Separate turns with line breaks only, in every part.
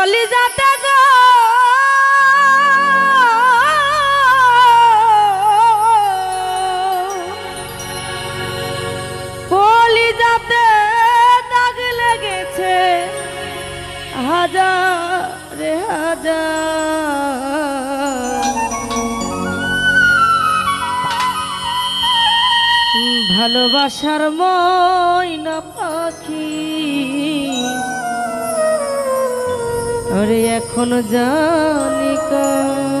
কলিজাতে গো। কলিজাতে দাগ লেগেছে হাজার হাজার। ভালোবাসার ময়না ওরে এখন জানি কলি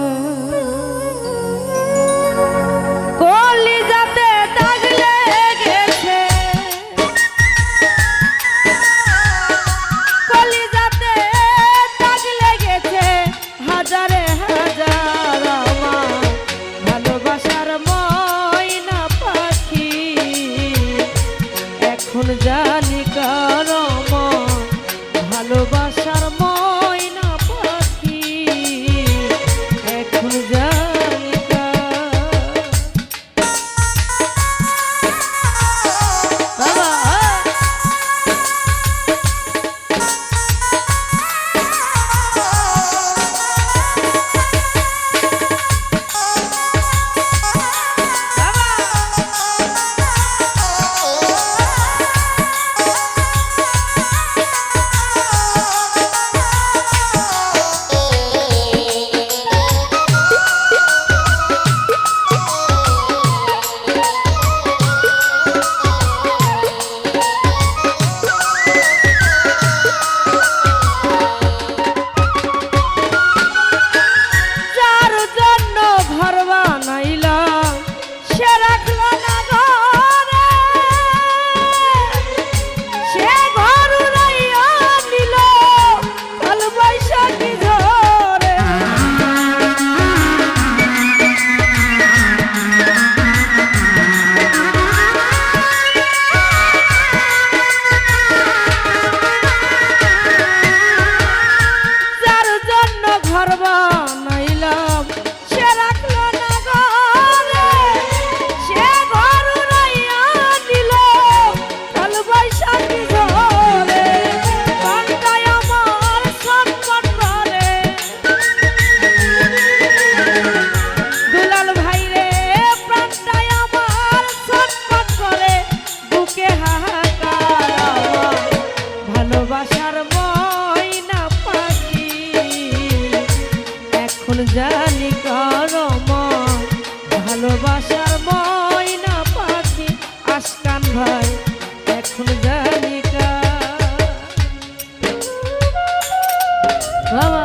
বাবা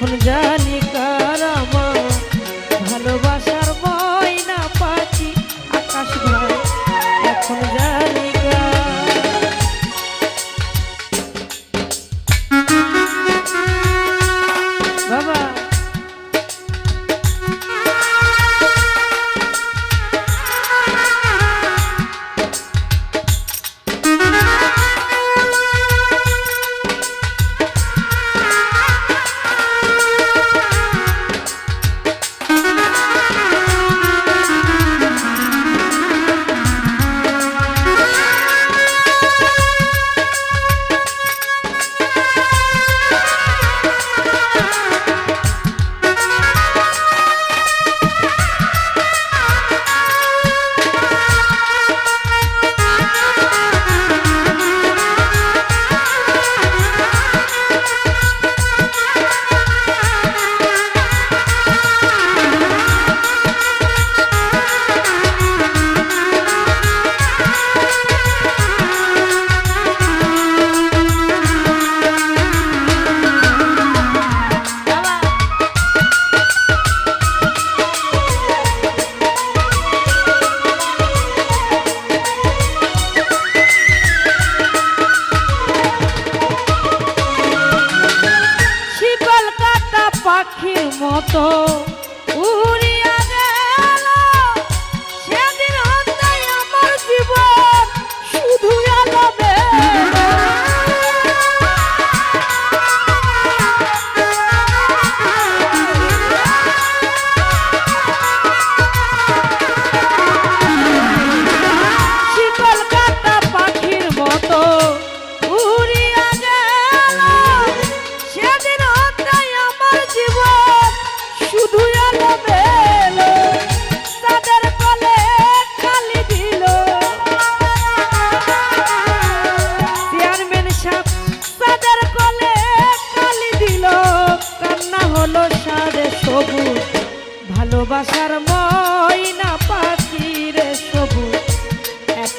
এখন জানি